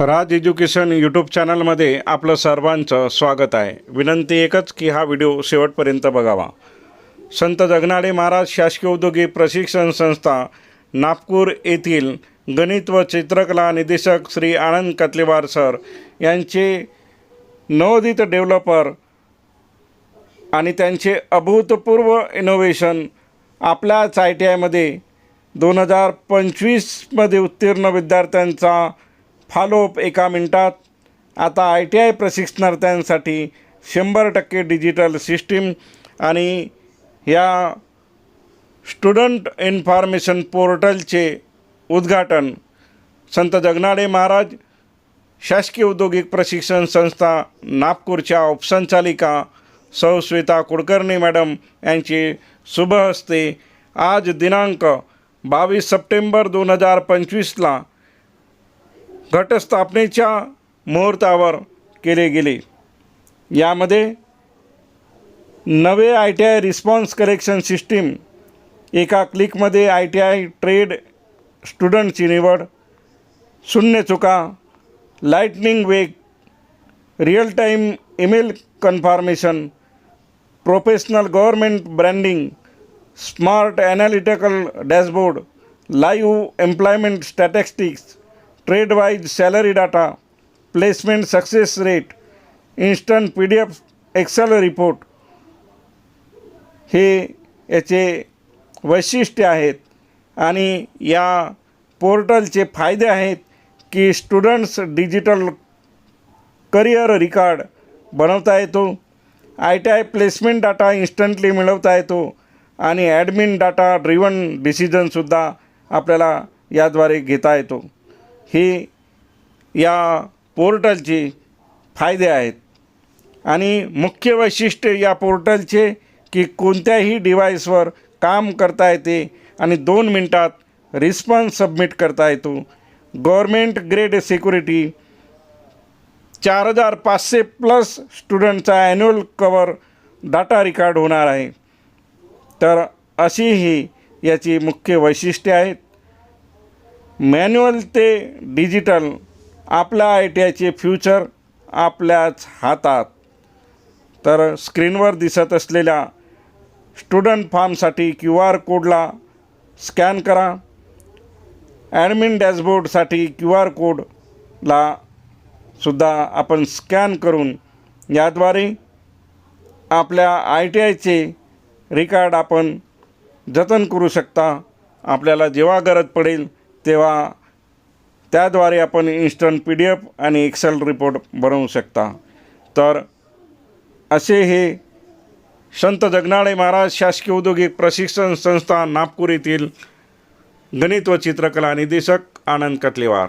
राज education YouTube चॅनलमध्ये आपलं सर्वांचं स्वागत आहे. विनंती एकच की हा व्हिडिओ शेवटपर्यंत बघावा. संत जगनाडे महाराज शासकीय औद्योगिक प्रशिक्षण संस्था नागपूर येथील गणित व चित्रकला निदेशक श्री आनंद कतलेवार सर यांचे नवोदित डेव्हलपर आणि त्यांचे अभूतपूर्व इनोव्हेशन आपल्याच आय टी आयमध्ये दोन हजार पंचवीसमध्ये उत्तीर्ण विद्यार्थ्यांचा फॉलोअप एका मिनटात. आता आय टी आय प्रशिक्षणार्थ्यांसाठी शंभर टक्के डिजिटल सिस्टीम आणि या स्टुडंट इन्फॉर्मेशन पोर्टलचे उद्घाटन संत जगनाडे महाराज शासकीय औद्योगिक प्रशिक्षण संस्था नागपूरच्या उपसंचालिका सौ श्वेता कुलकर्णी मॅडम यांचे शुभ हस्ते आज दिनांक बावीस सप्टेंबर दोन हजार पंचवीसला घटस्थापनेच्या मुहूर्तावर केले गेले. यामध्ये नवे I T I response correction system एका क्लिकमध्ये आय टी आय ट्रेड स्टुडंटची निवड शून्य चुका लाईटनिंग वेग real time email confirmation professional government branding smart analytical dashboard live employment statistics trade wise salary data placement success rate instant P D F excel report हे याचे वैशिष्ट्य आहेत. आणि या पोर्टलचे फायदे आहेत की स्टुडंट्स डिजिटल करिअर रिकॉर्ड बनवता येतो I T I placement data instantly मिळवता येतो आणि ॲडमिन डाटा ड्रिवन डिसिजनसुद्धा आपल्याला याद्वारे घेता येतो. ही या पोर्टलचे फायदे आहेत. आणि मुख्य वैशिष्ट्य या पोर्टलचे की कोणत्याही डिव्हाइसवर काम करता येते आणि दोन मिनटात रिस्पॉन्स सबमिट करता येतो. गव्हर्मेंट ग्रेड सिक्युरिटी चार हजार पाचशे प्लस स्टुडंटचा ॲन्युअल कवर डाटा रिकॉर्ड होणार आहे. तर अशी ही याची मुख्य वैशिष्ट्ये आहेत. मॅन्युअल ते डिजिटल आपल्या आय टी आयचे फ्युचर आपल्याच हातात. तर स्क्रीनवर दिसत असलेल्या स्टुडंट फॉर्मसाठी क्यू आर कोडला स्कॅन करा. ॲडमिन डॅशबोर्डसाठी क्यू आर कोडला सुद्धा आपण स्कॅन करून याद्वारे आपल्या आय टी आयचे रिकॉर्ड आपण जतन करू शकता. आपल्याला जेव्हा गरज पडेल तेव्हा त्याद्वारे आपण इन्स्टंट पी डी एफ आणि एक्सेल रिपोर्ट बनवू शकता. तर असे हे संत जगनाळे महाराज शासकीय औद्योगिक प्रशिक्षण संस्था नागपूर येथील गणित व चित्रकला निदेशक आनंद कतलेवार